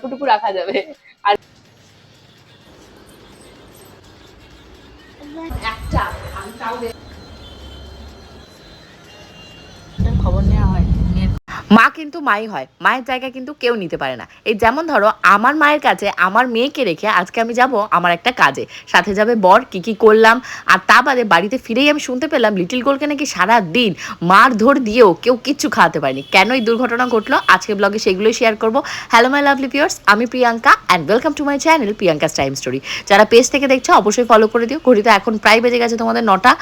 অল্পটুকু রাখা যাবে। কিন্তু মাই হয়। মায়ের জায়গা কিন্তু কেউ নিতে পারে না। এই যেমন ধরো, আমার মায়ের কাছে আমার মেয়েকে রেখে আজকে আমি যাব আমার একটা কাজে। সাথে যাবে বর, কি কি করলাম। আর তা বাদে বাড়িতে ফিরেই আমি শুনতে পেলাম, লিটিল গোলকে নাকি সারা দিন মার ধর দিয়েও কেউ কিচ্ছু খাওয়াতে পারেনি। কেন এই দুর্ঘটনা ঘটলো? আজকে ব্লগে সেগুলোই শেয়ার করব। হ্যালো মাই লাভলি পিওর্স আমি Priyanka and welcome to my channel Priyanka's time story যারা পেজ থেকে দেখছ, অবশ্যই ফলো করে দিও। ঘড়িতে এখন প্রায় বেজে গেছে তোমাদের নটা।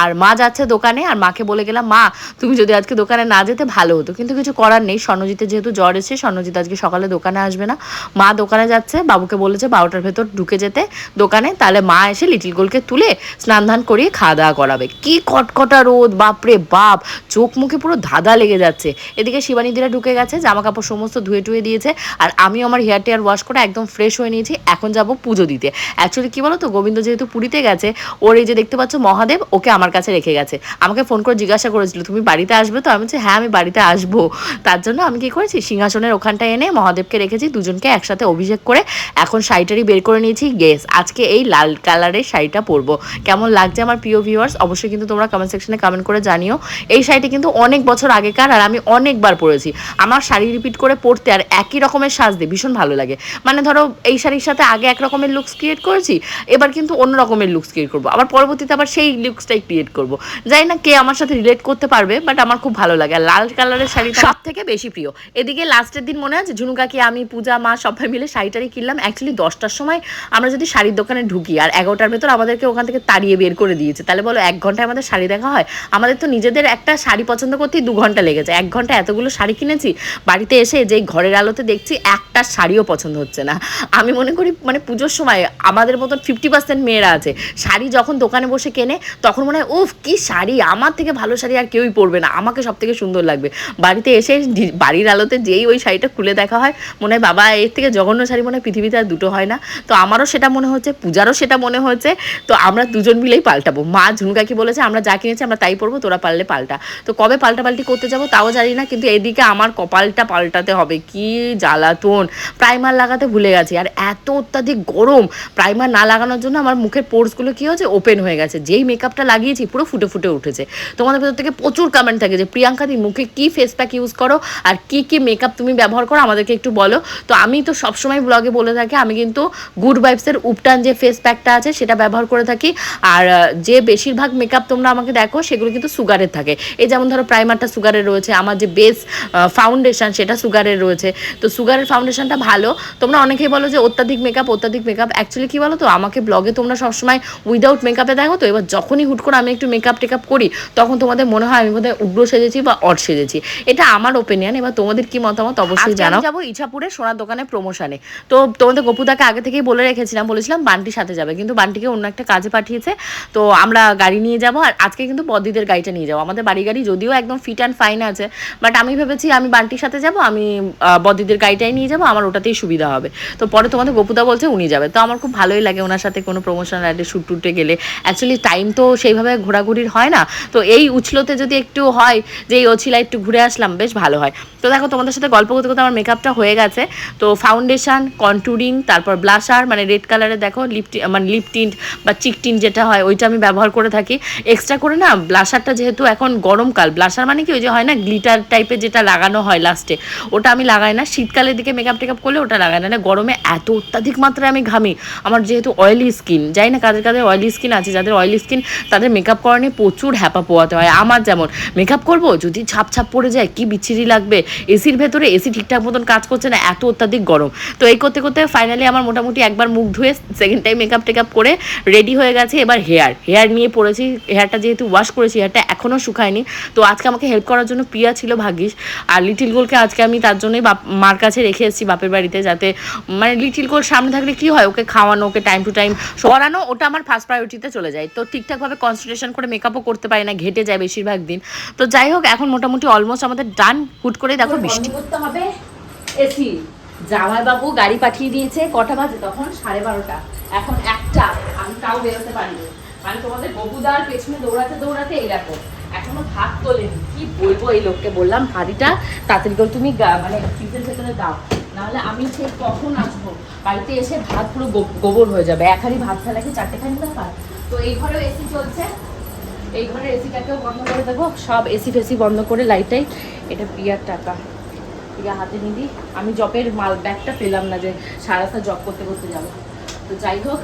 আর মা যাচ্ছে দোকানে, আর মাকে বলে গেলাম, মা, তুমি যদি আজকে দোকানে না যেতে, ভালো হতো। কিন্তু কিছু করার নেই। স্বর্ণজিতের যেহেতু জ্বর এসেছে, স্বর্ণজিৎ আজকে সকালে দোকানে আসবে না। মা দোকানে যাচ্ছে, বাবুকে বলেছে বারোটার ভেতর ঢুকে যেতে দোকানে। তাহলে মা এসে লিটিল গোলকে তুলে স্নান ধান করিয়ে খাওয়া দাওয়া করাবে। কি কটকটা রোদ, বাপরে বাপ! চোখ মুখে পুরো ধাঁধা লেগে যাচ্ছে। এদিকে শিবানীদিরা ঢুকে গেছে জামা কাপড় সমস্ত ধুয়ে টুয়ে দিয়েছে আর আমি আমার হেয়ার টেয়ার ওয়াশ করে একদম ফ্রেশ হয়ে নিয়েছি। এখন যাব পুজো দিতে। অ্যাকচুয়ালি কি বলো তো গোবিন্দ যেহেতু পুরীতে গেছে, ওর এই যে দেখতে পাচ্ছ মহাদেব, ওকে আমার কাছে রেখে গেছে। আমাকে ফোন করে জিজ্ঞাসা করেছিল, তুমি বাড়িতে আসবে? তো আমি বলছি হ্যাঁ আমি বাড়িতে আসব। তার জন্য আমি কি করেছি? সিংহাসনের ওখানটায় এনে মহাদেবকে রেখেছি, দুজনকে একসাথে অভিষেক করে এখন শাড়িটারই বের করে নিয়েছি। গেস আজকে এই লাল কালারের শাড়িটা পরবো। কেমন লাগছে আমার প্রিয় ভিউয়ার্স অবশ্যই কিন্তু তোমরা কমেন্ট সেকশনে কমেন্ট করে জানিও। এই শাড়িটা কিন্তু অনেক বছর আগেকার আর আমি অনেকবার পরেছি। আমার শাড়ি রিপিট করে পরতে আর একই রকমের সাজতে ভীষণ ভালো লাগে। মানে ধরো, এই শাড়ির সাথে আগে এক রকমের লুকস ক্রিয়েট করেছি, এবার কিন্তু অন্য রকমের লুকস ক্রিয়েট করব। আবার পরবর্তীতে আবার সেই লুকসটাই ক্রিয়েট করব। যাই না কে আমার সাথে রিলেট করতে পারবে বাট আমার খুব ভালো লাগে। আর লাল কালারের শাড়ি সব থেকে বেশি প্রিয়। এদিকে লাস্টের দিন মনে আছে? ঝুনুকাকি আমি, পূজা, মা সবাই মিলে শাড়িটারি কিনলাম। অ্যাকচুয়ালি দশটার সময় আমরা যদি শাড়ির দোকানে ঢুকি আর এগারোটার ভেতর আমাদেরকে ওখান থেকে তাড়িয়ে বের করে দিয়েছে, তাহলে বলো এক ঘন্টায় আমাদের শাড়ি দেখা হয়? আমাদের তো নিজেদের একটা শাড়ি পছন্দ করতেই দু ঘণ্টা লেগে যায়। এক ঘণ্টা এতগুলো শাড়ি কিনেছি, বাড়িতে এসে যেই ঘরের আলোতে দেখছি একটা শাড়িও পছন্দ হচ্ছে না। আমি মনে করি মানে পুজোর সময় আমাদের মতন ফিফটি পার্সেন্ট মেয়েরা আছে। শাড়ি যখন দোকানে বসে কেনে, তখন মনে হয়, উফ, কি শাড়ি! আমার থেকে ভালো শাড়ি আর কেউই পরবে না। আমাকে সব থেকে সুন্দর লাগবে। বাড়িতে এসে বাড়ির আলোতে যেই ওই শাড়িটা খুলে দেখা হয়, মনে হয় বাবা, এর থেকে জঘন্য শাড়ি মনে হয় পৃথিবীতে আর দুটো হয় না। তো আমারও সেটা মনে হচ্ছে, পূজারও সেটা মনে হচ্ছে। তো আমরা দুজন মিলেই পাল্টাবো। মা ঝুনকাকি বলেছে, আমরা যা কিনেছি আমরা তাই পরবো, তোরা পারলে পাল্টা। তো কবে পাল্টাপাল্টি করতে যাব তাও জানি না, কিন্তু এদিকে আমার কপালটা পাল্টাতে হবে। কি জ্বালাতন। প্রাইমার লাগাতে ভুলে গেছি। আর এত অত্যাধিক গরম। প্রাইমার না লাগানোর জন্য আমার মুখের পোর্সগুলো কি হয়েছে? ওপেন হয়ে গেছে। যেই মেকআপটা লাগিয়েছি পুরো ফুটে ফুটে উঠেছে। তোমাদের ভেতর থেকে প্রচুর কমেন্ট থাকে যে, প্রিয়াঙ্কা দি, মুখে কি ফেস প্যাক ইউজ করো? আর কি কি মেকআপ তুমি ব্যবহার করো আমাদেরকে একটু বলো। তো আমি তো সবসময় ব্লগে বলে থাকি, আমি কিন্তু গুড ভাইবসের উপটান যে ফেস প্যাকটা আছে সেটা ব্যবহার করে থাকি। আর যে বেশিরভাগ মেকআপ তোমরা আমাকে দেখো, সেগুলো কিন্তু সুগারের থাকে। এই যেমন ধরো প্রাইমারটা সুগারের রয়েছে, আমার যে বেস ফাউন্ডেশন সেটা সুগারের রয়েছে। তো সুগারের ফাউন্ডেশনটা ভালো। তোমরা অনেকেই বলো যে অত্যাধিক মেকআপ অত্যাধিক মেকআপ অ্যাকচুয়ালি কী বলো তো আমাকে ব্লগে তোমরা সবসময় উইদাউট মেকআপে দেখো তো? এবার যখনই হুট করে আমি একটু মেকআপ টেকআপ করি, তখন তোমাদের মনে হয় আমি বোধহয় উগ্র সেজেছি বা অট সেজেছি। এটা আমার ওপিনিয়ন এবার তোমাদের কি মতামত? অবশ্যই জানাও। যাব ইছাপুরে সোনার দোকানে প্রমোশনে তো তোমাদের গপুদাকে আগে থেকেই বলে রেখেছিলাম বলেছিলাম বান্টির সাথে যাবে কিন্তু বান্টিকে অন্য একটা কাজে পাঠিয়েছে। তো আমরা গাড়ি নিয়ে যাব আর আজকে কিন্তু বদিদের গাড়িটা নিয়ে যাব। আমাদের বাড়ি গাড়ি যদিও একদম ফিট অ্যান্ড ফাইন আছে বাট আমি ভেবেছি আমি বান্টির সাথে যাব আমি আহ, বদিদের গাড়িটাই নিয়ে যাব আমার ওটাতেই সুবিধা হবে। তো পরে তোমাদের গপুদা বলছে উনি যাবে। তো আমার খুব ভালোই লাগে ওনার সাথে কোনো প্রমোশন রাইডে শ্যুট টুটে গেলে। অ্যাকচুয়ালি টাইম তো সেইভাবে ঘোরাঘুরির হয় না। তো এই উছলোতে যদি একটু হয় যে এই ওছিলা একটু ঘুরে আসলাম বেশ ভালো। হয়। তো দেখো, তোমাদের সাথে গল্প করতে করতে আমার মেকআপটা হয়ে গেছে। তো ফাউন্ডেশন কন্টুরিং তারপর ব্লাশার মানে রেড কালারের দেখো লিপ মানে লিপ টিন্ট বা চিক টিন্ট যেটা হয়, ওইটা আমি ব্যবহার করে থাকি। এক্সট্রা করে না ব্লাশারটা যেহেতু এখন গরমকাল ব্লাশার মানে কি, ওই যে হয় না গ্লিটার টাইপের যেটা লাগানো হয় লাস্টে ওটা আমি লাগাই না। শীতকালের দিকে মেকআপ টেকআপ করলে ওটা লাগাই না। না, গরমে এত অত্যাধিক মাত্রায় আমি ঘামি। আমার যেহেতু অয়েলি স্কিন যাই না কাদের কাদের অয়েলি স্কিন আছে, যাদের অয়েলি স্কিন তাদের মেকআপ করা নিয়ে প্রচুর হ্যাপা পোয়াতে হয়। আমার যেমন মেকআপ করব, যদি ছাপ ছাপ পড়ে যায়, কি বিচ্ছিরি লাগবে। এসির ভেতরে এসি ঠিকঠাক মতন কাজ করছে না, এত অত্যাধিক গরম। তো এই করতে করতে ফাইনালি আমার মোটামুটি একবার মুখ ধুয়ে second time makeup take up করে রেডি হয়ে গেছে এবার হেয়ার হেয়ার নিয়ে পড়েছি হেয়ারটা যেহেতু ওয়াশ করেছি হেয়ারটা এখনও শুকায়নি। তো আজকে আমাকে হেল্প করার জন্য প্রিয়া ছিল ভাগ্যিস। আর লিটিল গোলকে আজকে আমি তার জন্যই বাপ, মার কাছে রেখে এসেছি বাপের বাড়িতে যাতে মানে লিটিল গোল সামনে থাকলে কি হয়? ওকে খাওয়ানো, ওকে টাইম টু টাইম করানো ওটা আমার ফার্স্ট প্রায়োরিটিতে চলে যায়। তো ঠিকঠাকভাবে কনসেন্ট্রেশন করে মেকআপও করতে পারি না, ঘেটে যায় বেশিরভাগ দিন। তো যাই হোক, এখন মোটামুটি অলমোস্ট আমাদের ডান হুট করে দেখো বৃষ্টি। করতে হবে। এসি। জামাইবাবু গাড়ি পাঠিয়ে দিয়েছে কটা বাজে তখন? সাড়ে বারোটা। এখন একটা। আমি তাও বেরোতে পারিনি। মানে তোমাদের ববুদার পেছনে দৌড়াতে দৌড়াতে এই দেখো এখনও ভাত তোলেনি। কি বলব এই লোককে বললাম হাড়িটা তাড়াতাড়ি করে তুমি মানে ফ্রিজের ভেতরে দাও। নাহলে আমি ঠিক কখন আসব? বাড়িতে এসে ভাত পুরো গোবর হয়ে যাবে। এক হাঁড়ি ভাত ফেলা কি চারটে খানি ব্যাপার তো এই ঘরেও এসি চলছে। এই ঘরে এসিটাকেও বন্ধ করে দেবো। সব এসি ফেসি বন্ধ করে লাইটাই এটা প্রিয়ার টাকা। প্রিয়া হাতে নিবি। আমি জবের মাল, ব্যাগটা পেলাম না যে সারা রাস্তা জব করতে করতে যাব। তো যাই হোক,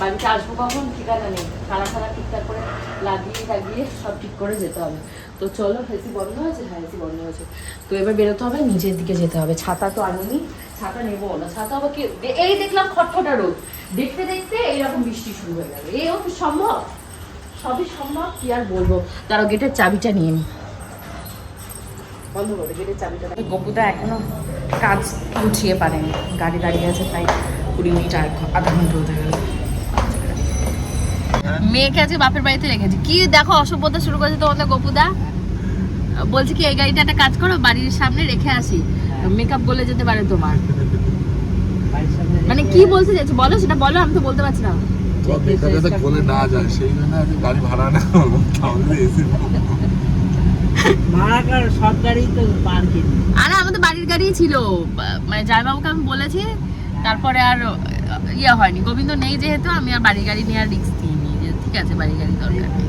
বাড়িতে আসব কখন? ঠিকানা নেই। সারা সারা ঠিকঠাক করে লাগিয়ে টাগিয়ে সব ঠিক করে যেতে হবে। তো চলো, এসি বন্ধ হয়েছে হ্যাঁ এসি বন্ধ হয়েছে তো এবার বেরোতে হবে, নিচের দিকে যেতে হবে। ছাতা তো আনিনি। ছাতা নেব না। ছাতা আবার কি এই দেখলাম খটখটা রোদ। দেখতে দেখতে এইরকম বৃষ্টি শুরু হয়ে এও কি সম্ভব? সবই সম্ভব, কি আর বলব? তারা গেটের চাবিটা নিয়ে নি। গপুদা এখনও কাজ গুছিয়ে পারেনি। গাড়ি দাঁড়িয়ে আছে তাই কুড়ি মিনিট আর আধা ঘণ্টা হতে গেল। মেয়েকে আজকে বাপের বাড়িতে রেখেছি। কি দেখো, অসভ্যতা শুরু করেছে তোমাদের গপুদা? বলছে কি, এই গাড়িটা একটা কাজ করো, বাড়ির সামনে রেখে আসি। মেকআপ বলে যেতে পারে তোমার। মানে কি বলতে চাইছো? বলো, সেটা বলো, আমি তো বলতে পারছি না। এটা যাতে বলে না যায় সেই জন্য আজকে গাড়ি ভাড়া না তাহলে এসি ভাড়া কর সব গাড়ি তো পার্কিং। আরে আমাদের বাড়ির গাড়ি ছিল মানে আমি বলেছি তারপরে আর ইয়ে হয়নি। গোবিন্দ নেই যেহেতু আমি আর বাড়ির গাড়ি নিয়ে আর রিক্স দিইনি। যে ঠিক আছে বাড়ির গাড়ি দরকার। নেই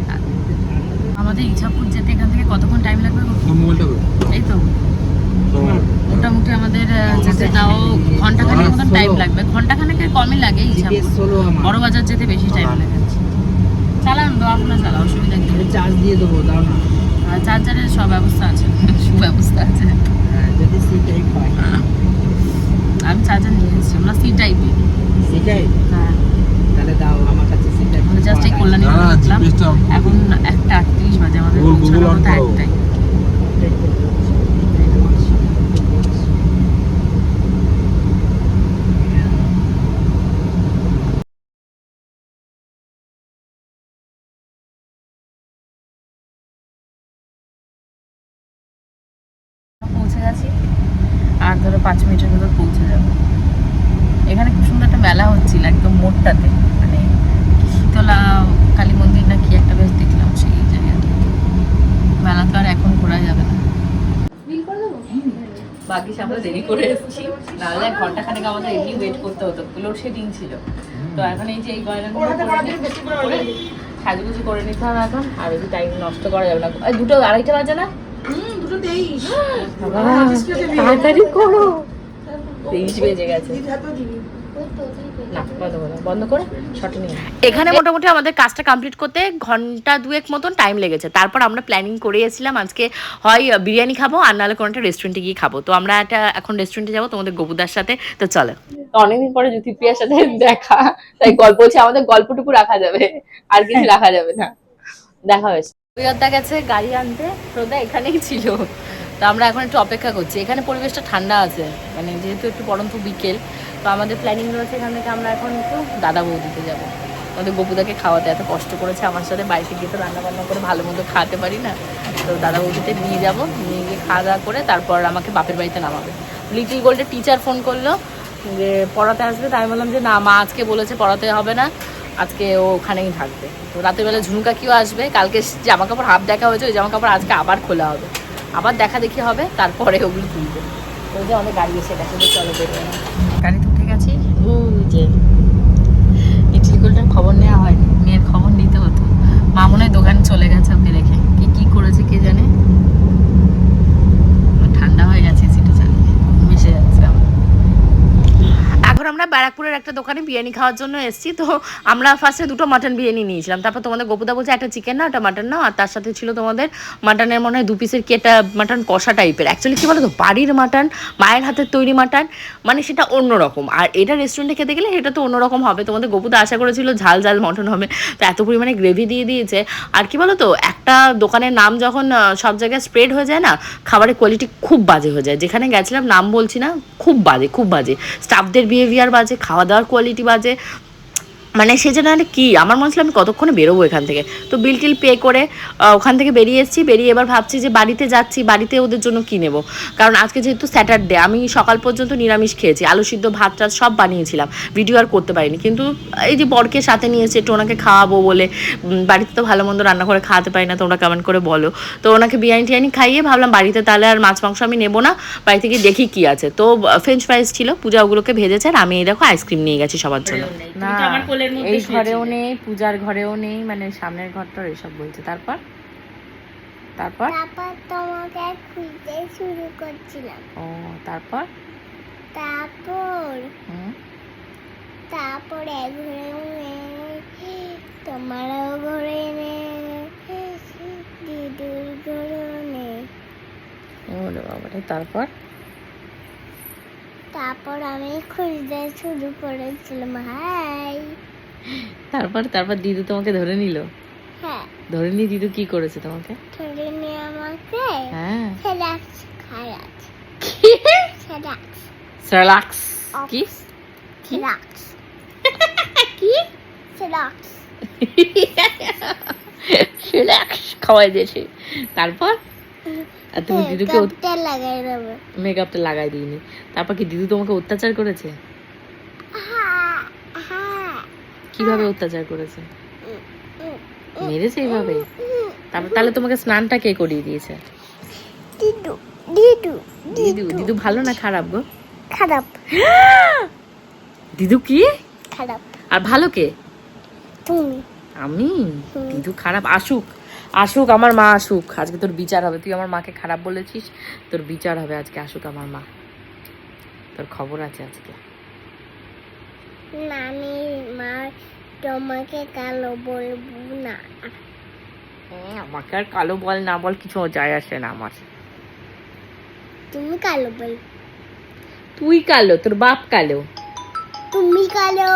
আমাদের ইচ্ছাপুর যেতে এখান থেকে কতক্ষণ টাইম লাগবে এই তো। মোটামুটি আমাদের যেতে তাও ঘন্টাখানেক মতন টাইম লাগবে। ঘন্টাখানেকের কমই লাগে বড় বাজার যেতে বেশি টাইম লাগে। চালান তো আপনার চালা অসুবিধা কি? চার্জ দিয়ে দেবো দাও না। চার্জারের সব ব্যবস্থা আছে সুব্যবস্থা আছে। হ্যাঁ যদি সি টাইপ হয়। আমি চার্জার নিয়ে এসেছি আমরা সি টাইপে সি টাইপ হ্যাঁ। তাহলে দাও আমার কাছে সি টাইপ জাস্ট এই কল্যাণী এখন একটা আটত্রিশ বাজে আমাদের পৌঁছানোর মতো একটাই পৌঁছে গেছি আর ধরো পাঁচ মিনিটের ভেতর পৌঁছে যাব এখানে খুব সুন্দর একটা মেলা হচ্ছিল একদম মোড়টাতে মানে শীতলা কালী মন্দির না কি একটা বেশ দেখলাম সেই জায়গাতে মেলা তো আর এখন ঘোরা যাবে না। বাকি আমরা দেরি করে এসেছি। নাহলে এক ঘণ্টা খানেক আমাদের এমনি ওয়েট করতে হতো। লোডশেডিং ছিল। তো এখন এই যে এই গয়নাগুলো করে সাজুগুজু করে নিতে হবে এখন। আর বেশি টাইম নষ্ট করা যাবে না। দুটো আড়াইটা বাজে না? বাবা, তাড়াতাড়ি করো। তেইশ বেজে গেছে। না বন্ধ করো বন্ধ করে শটে নিয়ে এখানে মোটামুটি আমাদের কাজটা কমপ্লিট করতে ঘণ্টা দুয়েক মতন টাইম লেগেছে। তারপর আমরা প্ল্যানিং করে এসেছিলাম আজকে হয় বিরিয়ানি খাব আর নাহলে কোনো একটা রেস্টুরেন্টে গিয়ে খাব। তো আমরা একটা এখন রেস্টুরেন্টে যাব তোমাদের গবুদার সাথে। তো চলো। অনেকদিন পরে জ্যোতিপ্রিয়ার সাথে দেখা। তাই গল্প হচ্ছে আমাদের গল্পটুকু রাখা যাবে। আর কিছু রাখা যাবে না। দেখা হয়েছে। প্রিয়দা গেছে গাড়ি আনতে প্রদা এখানেই ছিল। তো আমরা এখন একটু অপেক্ষা করছি। এখানে পরিবেশটা ঠান্ডা আছে। মানে যেহেতু একটু পরন্ত বিকেল তো আমাদের প্ল্যানিং রয়েছে এখান থেকে আমরা এখন একটু দাদা বৌদিতে যাব। আমাদের গপুদাকে খাওয়াতে এত কষ্ট করেছে, আমার সাথে বাড়িতে গিয়ে তো রান্না বান্না করে ভালো মতো খাওয়াতে পারি না। তো দাদা বৌদিতে নিয়ে যাব, নিয়ে গিয়ে খাওয়া দাওয়া করে তারপর আমাকে বাপের বাড়িতে নামাবে। লিটিল গোল্ডের টিচার ফোন করল, যে পড়াতে আসবে, তাই বললাম যে না, মা আজকে বলেছে পড়াতে হবে না, আজকে ও ওখানেই থাকবে। তো রাতের বেলা ঝুমকা কিও আসবে, কালকে জামা কাপড় হাফ দেখা হয়েছে, ওই জামা কাপড় আজকে আবার খোলা হবে। আবার দেখা দেখি হবে, তারপরে ওগুলো তুলবে। ওই যে অনেক গাড়ি এসে গেছে চলো বেরোয়। গাড়িতে উঠে গেছি ওই যে ইডলি গোল্ডের খবর নেওয়া হয়নি মেয়ের খবর নিতে হতো। মামুনের দোকান চলে গেছে ওকে রেখে কি কি করেছে কে জানে ঠান্ডা হয়ে গেছে সিটে চালিয়ে মিশে যাচ্ছে আমার এখন আমরা ব্যারাকপুরের একটা দোকানে বিরিয়ানি খাওয়ার জন্য এসেছি। তো আমরা ফার্স্টে দুটো মাটন বিরিয়ানি নিয়েছিলাম। তারপর তোমাদের গোপুদা বলছে একটা চিকেন না ওটা মাটন না আর তার সাথে ছিল তোমাদের মাটনের মনে হয় দু পিসের কেটা মাটন কষা টাইপের অ্যাকচুয়ালি কী বলো তো বাড়ির মাটন মায়ের হাতের তৈরি মাটন মানে সেটা অন্যরকম। আর এটা রেস্টুরেন্টে খেতে গেলে এটা তো অন্যরকম হবে। তোমাদের গোপুদা আশা করেছিল ঝাল ঝাল মটন হবে। তো এত পরিমাণে গ্রেভি দিয়ে দিয়েছে। আর কি বলো তো একটা দোকানের নাম যখন সব জায়গায় স্প্রেড হয়ে যায় না, খাবারের কোয়ালিটি খুব বাজে হয়ে যায়। যেখানে গেছিলাম, নাম বলছি না, খুব বাজে খুব বাজে। স্টাফদের বিহেভিয়ার বাজে খাওয়া দাওয়ার কোয়ালিটি বাজে মানে সে যেন একটা কি, আমার মনে হচ্ছিল আমি কতক্ষণে বেরোবো এখান থেকে। তো বিল টিল পে করে ওখান থেকে বেরিয়ে এসেছি, বেরিয়ে এবার ভাবছি যে বাড়িতে যাচ্ছি, বাড়িতে ওদের জন্য কি নেব? কারণ আজকে যেহেতু স্যাটারডে আমি সকাল পর্যন্ত নিরামিষ খেয়েছি, আলু সিদ্ধ, ভাত টাত সব বানিয়েছিলাম ভিডিও আর করতে পারিনি। কিন্তু এই যে বরকে সাথে নিয়েছে একটু ওনাকে খাওয়াবো বলে বাড়িতে তো ভালো মন্দ রান্না করে খাওয়াতে পারি না, তোমরা কমেন্ট করে বলো। তো ওনাকে বিরিয়ানি টিয়ানি খাইয়ে ভাবলাম বাড়িতে তাহলে আর মাছ মাংস আমি নেব না, বাড়ি থেকে দেখি কি আছে। তো ফ্রেঞ্চ ফ্রাইজ ছিল, পূজা ওগুলোকে ভেজেছে, আর আমি এই দেখো আইসক্রিম নিয়ে গেছি সবার জন্য। না। এই ঘরেও নেই পূজার ঘরেও নেই মানে সামনের ঘরটা এসব বলছে। তারপর? তারপর? তারপর তোমাকে খুঁজতে শুরু করছিলাম। ও তারপর? তারপর? তারপরে নেই তোমারও ঘুরে নেই দিদুর ঘুরে নেই। ওরে বাবারে তারপর? তারপর আমি খুঁজতে শুরু করেছিলাম হাই। তারপর তারপর দিদু তোমাকে ধরে নিল? হ্যাঁ। ধরে নিয়ে দিদু কি করেছে তোমাকে? ধরে নিয়ে আমাকে হ্যাঁ। সেলাক্স খারাপ সেলাক্স সার্লাক্স কি? সেলাক্স কি? সেলাক্স রিল্যাক্স খাওয়াই দিয়েছে। তারপর? আর তুমি দিদুকে মেকআপটা লাগাই দিইনি। তারপর কি দিদু তোমাকে অত্যাচার করেছে হ্যাঁ হ্যাঁ কীভাবে অত্যাচার করেছে? মেরেছে এইভাবে? তারপর তাহলে তোমাকে স্নানটা কে করিয়ে দিয়েছে? দিদু দিদু দিদু ভালো না খারাপ গো? খারাপ। দিদু কি? খারাপ। আর ভালো কে? তুমি। আমি? দিদু খারাপ আসুক। আসুক আমার মা আসুক। আজকে তোর বিচার হবে। তুই আমার মাকে খারাপ বলেছিস তোর বিচার হবে আজকে। আসুক আমার মা। তোর খবর আছে আজকে। না আমি মা তোমাকে কালো বলব না। হ্যাঁ, আমাকে আর কালো বল না বল কিছু যায় আসে না আমার। তুমি কালো বল। তুই কালো তোর বাপ কালো। তুমি কালো।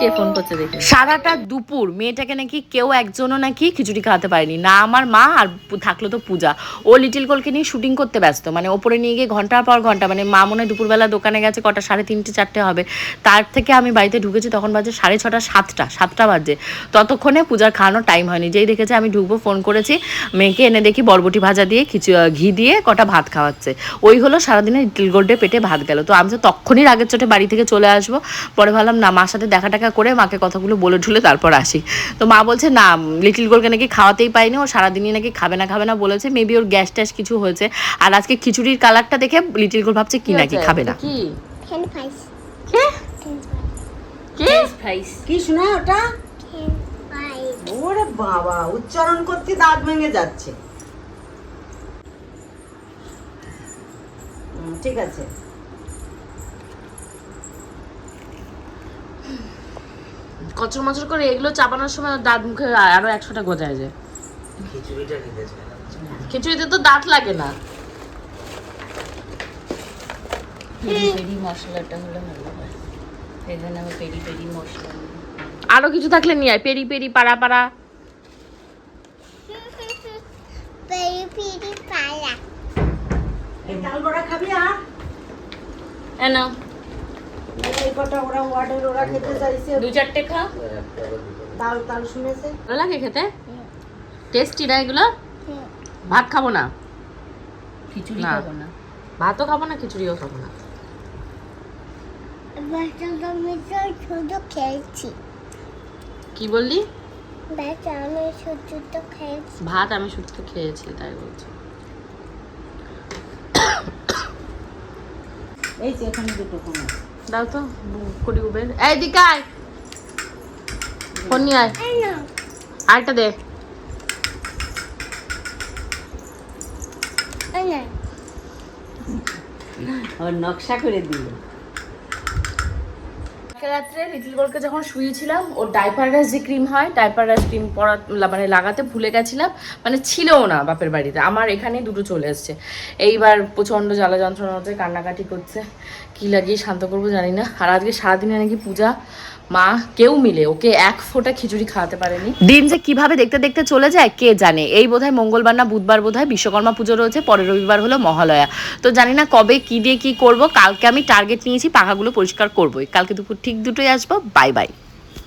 কে ফোন করছে দেখি? সারাটা দুপুর মেয়েটাকে নাকি কেউ একজনও নাকি খিচুড়ি খাওয়াতে পারেনি। না আমার মা আর থাকল তো পূজা। ও লিটিল গোলকে নিয়ে শুটিং করতে ব্যস্ত। মানে ওপরে নিয়ে গিয়ে ঘণ্টার পর ঘণ্টা মানে মা মনে হয় দুপুরবেলা দোকানে গেছে কটা সাড়ে তিনটে চারটে হবে। তার থেকে আমি বাড়িতে ঢুকেছি তখন বাজে সাড়ে ছটা সাতটা সাতটা বাজে। ততক্ষণে পূজার খাওয়ানোর টাইম হয়নি। যেই দেখেছে আমি ঢুকবো ফোন করেছি মেয়েকে এনে দেখি বরবটি ভাজা দিয়ে খিচু ঘি দিয়ে কটা ভাত খাওয়াচ্ছে। ওই হলো সারাদিনে লিটিল গোল্ডে পেটে ভাত গেল। তো আমি তো তখনই রাগের চোটে বাড়ি থেকে চলে আসব। পরে ভাবলাম না মার সাথে দেখা টাকা করে মাকে কথাগুলো বলে ঢুলে তারপর আসি। তো মা বলছে না লিটিল গোলকে নাকি খাওয়াতেই পাইনি। ও সারাদিনই নাকি খাবে না খাবে না বলেছে। মেবি ওর গ্যাস ট্যাস কিছু হয়েছে। আর আজকে খিচুড়ির কালারটা দেখে লিটিল গোল ভাবছে কি নাকি খাবে না? কি? ফ্রেন্ড ফ্রাইস ফ্রাইস কি? শোনা ওটা? ওরে বাবা উচ্চারণ করতে দাঁত ভেঙে যাচ্ছে। ঠিক আছে। কচর মচর করে এগুলো চাপানোর সময় দাঁত মুখে আরও একশোটা গজায় যায়। খিচুড়িতে তো দাঁত লাগে না। পেরি মশলাটা হলে ভালো হয়। এই জন্য আমি পেরি পেরি মশলা। আরও কিছু থাকলে নিয়ে আয় পেরি পেরি পাড়া পাড়া। পেরি পেরি পালা এই ডাল বড়া খাবি আর? এ নাও। এই কটা ওরা ওয়ার্ডের ওরা খেতে চাইছে। দু চারটে খাও তাল তাল শুনেছে? ভালো লাগে খেতে? টেস্টি না এগুলো? ভাত খাব না। খিচুড়ি খাব না। ভাতও খাব না খিচুড়িও খাব না। আমি শুধু খেয়েছি। কি বললি? বাচ্চা আমি শুধু তো খেয়েছি। ভাত আমি শুধু তো খেয়েছি তাই বলছি। এই যে এখানে দুটো আছে। দাও তো করি উবের। এই দিকায় ফোন নিয়ে আয়। আরেকটা দে। নকশা করে দিল। রাত্রে লিটল গোলকে যখন শুয়েছিলাম, ওর ডাইপার রাইস যে ক্রিম হয় ডাইপার রাইস ক্রিম পরা মানে লাগাতে ভুলে গেছিলাম মানে ছিলও না বাপের বাড়িতে। আমার এখানে দুটো চলে এসছে। এইবার প্রচণ্ড জ্বালা যন্ত্রণা হচ্ছে কান্নাকাটি করছে। কি লাগিয়ে শান্ত করব জানি না। আর আজকে সারাদিনে নাকি পূজা মা, কেউ মিলে ওকে এক ফোঁটা খিচুড়ি খাওয়াতে পারেনি। দিন যে কীভাবে দেখতে দেখতে চলে যায়, কে জানে? এই বোধহয় মঙ্গলবার না, বুধবার বোধহয় বিশ্বকর্মা পুজো রয়েছে, পরের রবিবার হলো মহালয়া। তো জানি না কবে, কি দিয়ে কি করব, কালকে আমি টার্গেট নিয়েছি, পাখাগুলো পরিষ্কার করবোই। কালকে দুপুর ঠিক দুটোই আসব বাই বাই